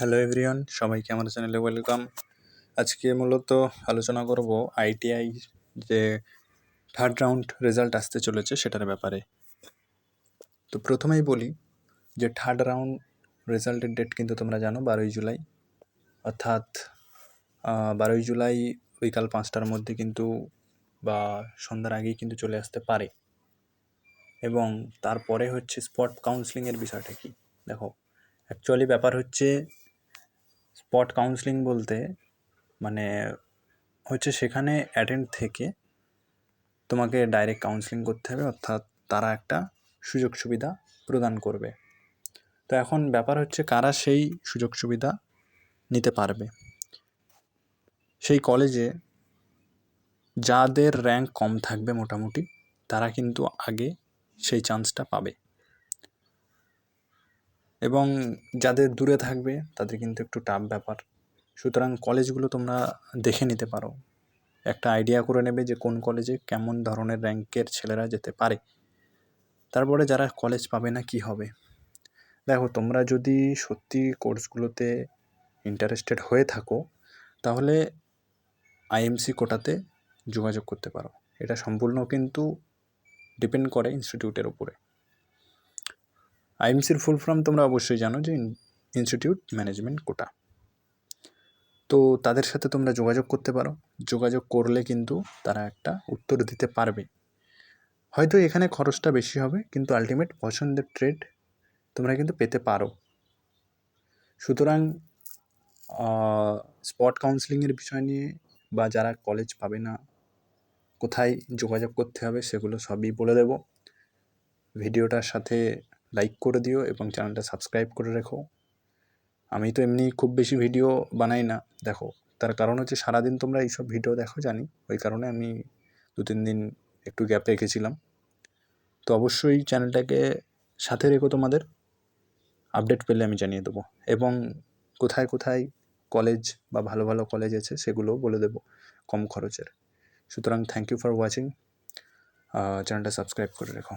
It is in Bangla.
হ্যালো এভরিওয়ান সবাইকে আমার চ্যানেলে ওয়েলকাম। আজকে মূলত আলোচনা করব আইটিআই যে থার্ড রাউন্ড রেজাল্ট আসতে চলেছে সেটার ব্যাপারে। তো প্রথমেই বলি যে থার্ড রাউন্ড রেজাল্টের ডেট কিন্তু তোমরা জানো, বারোই জুলাই। অর্থাৎ বারোই জুলাই বিকাল পাঁচটার মধ্যে কিন্তু বা সন্ধ্যার আগেই কিন্তু চলে আসতে পারে। এবং তারপরে হচ্ছে স্পট কাউন্সিলিংয়ের বিষয়টা কি? দেখো, অ্যাকচুয়ালি ব্যাপার হচ্ছে স্পট কাউন্সিলিং বলতে মানে হচ্ছে সেখানে অ্যাটেন্ড থেকে তোমাকে ডাইরেক্ট কাউন্সিলিং করতে হবে, অর্থাৎ তারা একটা সুযোগ সুবিধা প্রদান করবে। তো এখন ব্যাপার হচ্ছে কারা সেই সুযোগ সুবিধা নিতে পারবে? সেই কলেজে যাদের র্যাঙ্ক কম থাকবে মোটামুটি, তারা কিন্তু আগে সেই চান্সটা পাবে। এবং যাদের দূরে থাকবে, তাদের কিন্তু একটু টাফ ব্যাপার। সুতরাং কলেজগুলো তোমরা দেখে নিতে পারো। একটা আইডিয়া করে নেবে যে কোন কলেজে কেমন ধরনের র্যাঙ্কের ছেলেরা যেতে পারে। তারপরে যারা কলেজ পাবে না, কি হবে? দেখো, তোমরা যদি সত্যি কোর্সগুলোতে ইন্টারেস্টেড হয়ে থাকো, তাহলে আইএমসি কোটাতে যোগাযোগ করতে পারো। এটা সম্পূর্ণ কিন্তু ডিপেন্ড করে ইনস্টিটিউটের উপরে। আইএমসির ফুল ফর্ম তোমরা অবশ্যই জানো যে ইনস্টিটিউট ম্যানেজমেন্ট কোটা। তো তাদের সাথে তোমরা যোগাযোগ করতে পারো। যোগাযোগ করলে কিন্তু তারা একটা উত্তর দিতে পারবে। হয়তো এখানে খরচটা বেশি হবে, কিন্তু আলটিমেট পছন্দের ট্রেড তোমরা কিন্তু পেতে পারো। সুতরাং স্পট কাউন্সিলিংয়ের বিষয় নিয়ে বা যারা কলেজ পাবে না, কোথায় যোগাযোগ করতে হবে সেগুলো সবই বলে দেব। ভিডিওটার সাথে লাইক করে দিও এবং চ্যানেলটা সাবস্ক্রাইব করে রেখো। আমি তো এমনি খুব বেশি ভিডিও বানাই না, দেখো। তার কারণ হচ্ছে সারাদিন তোমরা এইসব ভিডিও দেখো, জানি। ওই কারণে আমি দু তিন দিন একটু গ্যাপ রেখেছিলাম তো অবশ্যই চ্যানেলটাকে সাথে রেখো তোমাদের। আপডেট পেলে আমি জানিয়ে দেবো। এবং কোথায় কোথায় কলেজ বা ভালো ভালো কলেজ আছে সেগুলোও বলে দেবো কম খরচের। সুতরাং থ্যাংক ইউ ফর ওয়াচিং চ্যানেলটা সাবস্ক্রাইব করে রেখো।